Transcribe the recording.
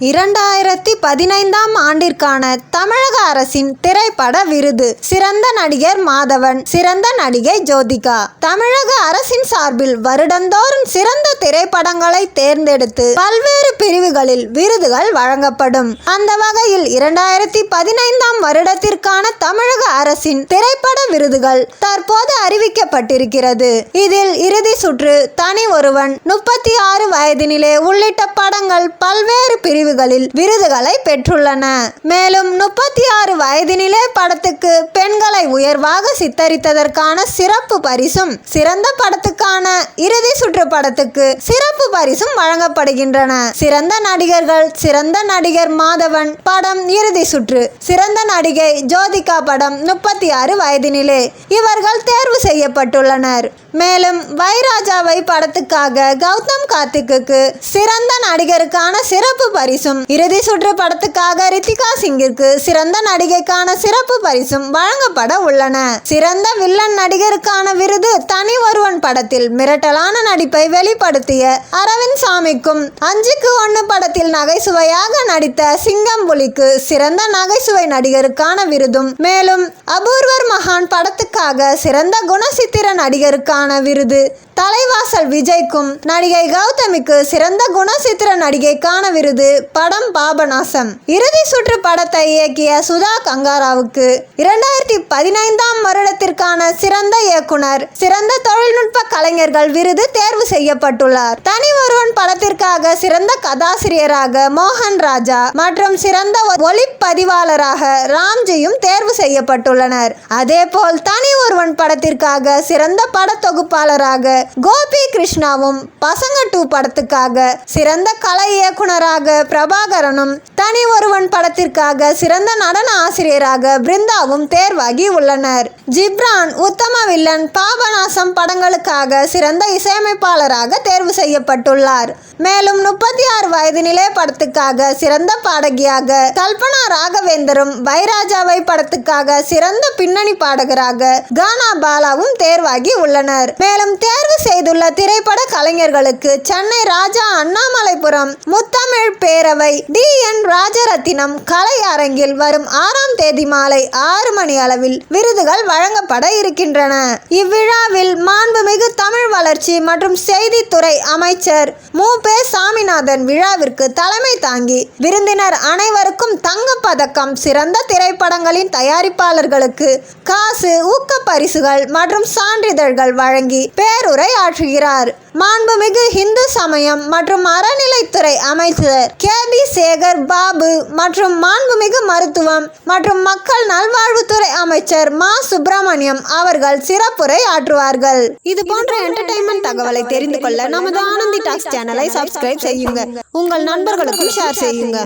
இரண்டாயிரத்தி பதினைந்தாம் ஆண்டிற்கான தமிழக அரசின் திரைப்பட விருது சிறந்த நடிகர் மாதவன் சிறந்த நடிகை ஜோதிகா. தமிழக அரசின் சார்பில் வருடந்தோறும் சிறந்த திரைப்படங்களை தேர்ந்தெடுத்து பல்வேறு பிரிவுகளில் விருதுகள் வழங்கப்படும். அந்த வகையில் இரண்டாயிரத்தி பதினைந்தாம் வருடத்திற்கான தமிழக அரசின் திரைப்பட விருதுகள் தற்போது அறிவிக்கப்பட்டிருக்கிறது. இதில் இறுதி சுற்று தனி ஒருவன் முப்பத்தி ஆறு வயதினிலே உள்ளிட்ட படங்கள் பல்வேறு பிரிவு பிரிவுகளில் விருதுகளை பெற்றுள்ளன. மேலும் முப்பத்தி ஆறு வயதினிலே படத்துக்கு பெண்களை உயர்வாக சித்தரித்ததற்கான சிறப்பு பரிசும் சிறந்த படத்துக்கான இறுதி சுற்று படத்துக்கு சிறப்பு பரிசும் வழங்கப்படுகின்றன. சிறந்த நடிகர்கள் சிறந்த நடிகர் மாதவன் படம் இறுதி சுற்று சிறந்த நடிகை ஜோதிகா படம் முப்பத்தி ஆறு வயதினிலே இவர்கள் தேர்வு செய்யப்பட்டுள்ளனர். மேலும் வைராஜாவை படத்துக்காக கௌதம் கார்த்திக்கு சிறந்த நடிகருக்கான சிறப்பு பரிசு பரிசும். இறுதி சுற்று படத்துக்காக ரித்திகா சிங்கிற்கு சிறந்த நடிகைக்கான சிறப்பு பரிசும் வழங்கப்பட உள்ளன. சிறந்த வில்லன் நடிகருக்கான விருது தனி ஒருவன் படத்தில் மிரட்டலான நடிப்பை வெளிப்படுத்திய அரவிந்த் சாமிக்கும் அஞ்சுக்கு ஒன்று படத்தில் நகைச்சுவையாக நடித்த சிங்கம் புலிக்கு சிறந்த நகைச்சுவை நடிகருக்கான விருதும். மேலும் அபூர்வர் மகான் படத்துக்காக சிறந்த குணசித்திர நடிகருக்கான விருது தலைவாசல் விஜய்க்கும் நடிகை கௌதமிக்கு சிறந்த குணசித்திர நடிகைக்கான விருது படம் பாபநாசம். இறுதி சுற்று படத்தை இயக்கிய சுதா கங்காராவுக்கு இரண்டாயிரத்தி பதினைந்தாம் வருடத்திற்கான சிறந்த இயக்குனர் சிறந்த தொழில்நுட்ப கலைஞர்கள் விருது தேர்வு செய்யப்பட்டுள்ளார். தனி ஒருவன் படத்திற்காக சிறந்த கதாசிரியராக மோகன் ராஜா மற்றும் சிறந்த ஒளிப்பதிவாளராக ராம்ஜியும் தேர்வு செய்யப்பட்டுள்ளனர். அதேபோல் தனி ஒருவன் படத்திற்காக சிறந்த பட தொகுப்பாளராக கோபி கிருஷ்ணாவும் பசங்க டூ படத்துக்காக சிறந்த கலை இயக்குனராக பிரபாகரனும் தனி ஒருவன் படத்திற்காக சிறந்த நடன ஆசிரியராக பிருந்தாவும் தேர்வாகி உள்ளனர். ஜிப்ரான் உத்தம வில்லன் பாபநாசம் படங்களுக்காக சிறந்த இசையமைப்பாளராக தேர்வு செய்யப்பட்டுள்ளார். மேலும் முப்பத்தி ஆறு வயது படத்துக்காக சிறந்த பாடகியாக கல்பனா ராகவேந்தரும் வைராஜாவை படத்துக்காக சிறந்த பின்னணி பாடகராக கானா பாலாவும் தேர்வாகி உள்ளனர். மேலும் தேர்வு செய்துள்ள திரைப்பட கலைஞர்களுக்கு சென்னை ராஜா அண்ணாமலைபுரம் முத்தமிழ் பேரவை டி. என். ராஜரத்தினம் கலை அரங்கில் வரும் ஆறாம் தேதி மாலை ஆறு மணி அளவில் விருதுகள் வழங்கப்பட இருக்கின்றன. இவ்விழாவில் மாண்புமிகு தமிழ் வளர்ச்சி மற்றும் செய்தித்துறை அமைச்சர் மு பே சாமிநாதன் விழாவிற்கு தலைமை தாங்கி விருந்தினர் அனைவருக்கும் தங்க பதக்கம் சிறந்த திரைப்படங்களின் தயாரிப்பாளர்களுக்கு காசு ஊக்க பரிசுகள் மற்றும் சான்றிதழ்கள் வழங்கி பேருரை ஆற்றுகிறார். மாண்புமிகு இந்து சமயம் மற்றும் அறநிலைத்துறை அமைச்சர் கே. பி சேகர் பாபு மற்றும் மாண்புமிகு மருத்துவம் மற்றும் மக்கள் நல்வாழ்வுத்துறை அமைச்சர் மா. சுப்பிரமணியம் அவர்கள் சிறப்புரை ஆற்றுவார்கள். இது போன்ற என்டர்டைன்மெண்ட் தகவலை தெரிந்து கொள்ள நமது ஆனந்தி டாக்ஸ் சேனலை சப்ஸ்கிரைப் செய்யுங்க. உங்கள் நண்பர்களுக்கும் ஷேர் செய்யுங்க.